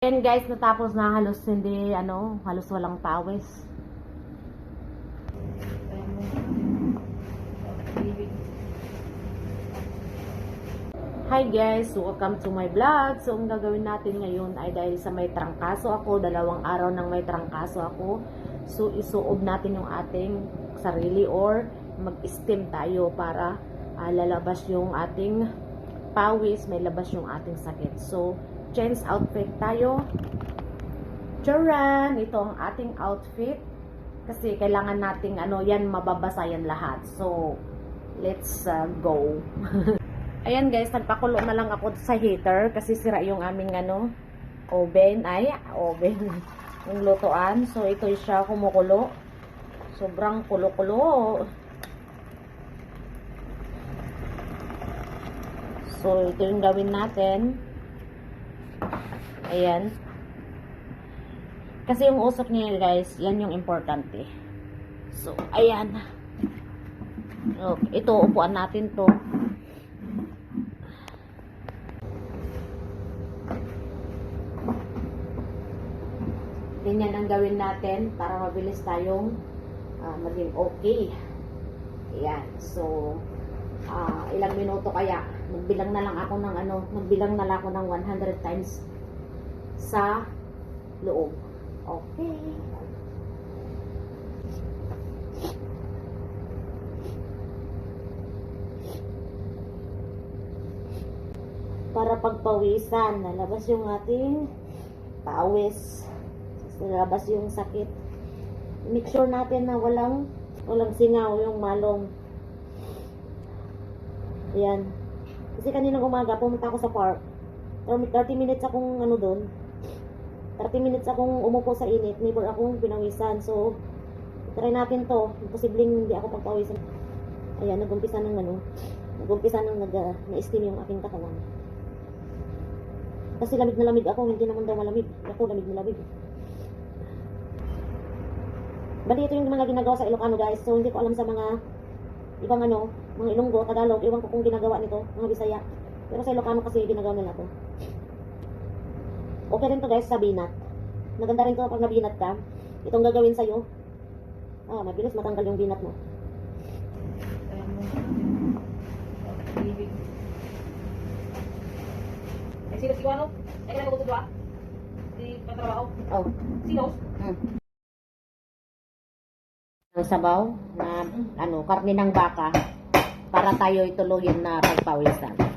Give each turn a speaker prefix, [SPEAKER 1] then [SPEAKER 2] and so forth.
[SPEAKER 1] Ayan guys, natapos na halos hindi, ano, halos walang pawis. Hi guys, welcome to my vlog. So, ang gagawin natin ngayon ay dahil sa may trangkaso ako, dalawang araw nang may trangkaso ako. So, isuob natin yung ating sarili or mag-steam tayo para ah, lalabas yung ating pawis, may labas yung ating sakit. So, change outfit tayo. Charan! Ito ang ating outfit. Kasi kailangan nating ano, yan mababasa yan lahat. So, let's uh, go. Ayan guys, nagpakulo na lang ako sa heater kasi sira yung aming ano, oven. Ay, oven. yung lutuan. So, ito siya kumukulo. Sobrang kulo-kulo. So, ito yung gawin natin. Ayan. Kasi yung usok niya guys, yan yung importante. So, ayan. Okay, ito, upuan natin to. Ganyan ang gawin natin para mabilis tayong ah, maging okay. Ayan. So, ah, ilang minuto kaya magbilang na lang ako ng ano, magbilang na lang ako ng 100 times sa loob. Okay. Para pagpawisan, nalabas yung ating pawis. Nalabas yung sakit. Make sure natin na walang walang singaw yung malong. Ayan. Kasi kaninang umaga, pumunta ako sa park. 30 minutes akong ano doon. 30 minutes akong umupo sa init. Never akong pinawisan. So, try natin to. Posibleng hindi ako pagpawisan. Ayan, nag-umpisa ng ano. Nag-umpisa ng nag, uh, na-steam yung aking katawan. Kasi lamig na lamig ako. Hindi naman daw malamig. Ako, lamig na lamig. Bali, ito yung mga ginagawa sa Ilocano guys. So, hindi ko alam sa mga ibang ano, mga Ilonggo, Tagalog. Iwan ko kung ginagawa nito, mga Bisaya. Pero sa Ilocano kasi ginagawa nila to. Okay rin to guys sa binat. Maganda rin to pag nabinat ka. Itong gagawin sa'yo. Ah, mabilis matanggal yung binat mo.
[SPEAKER 2] Sino si Wano? Eh, kailan ko dua? Di patrabaho?
[SPEAKER 1] Oh.
[SPEAKER 2] Sino?
[SPEAKER 1] Hmm. Ang sabaw na ano, karne ng baka para tayo ituluyin na pagpawisan.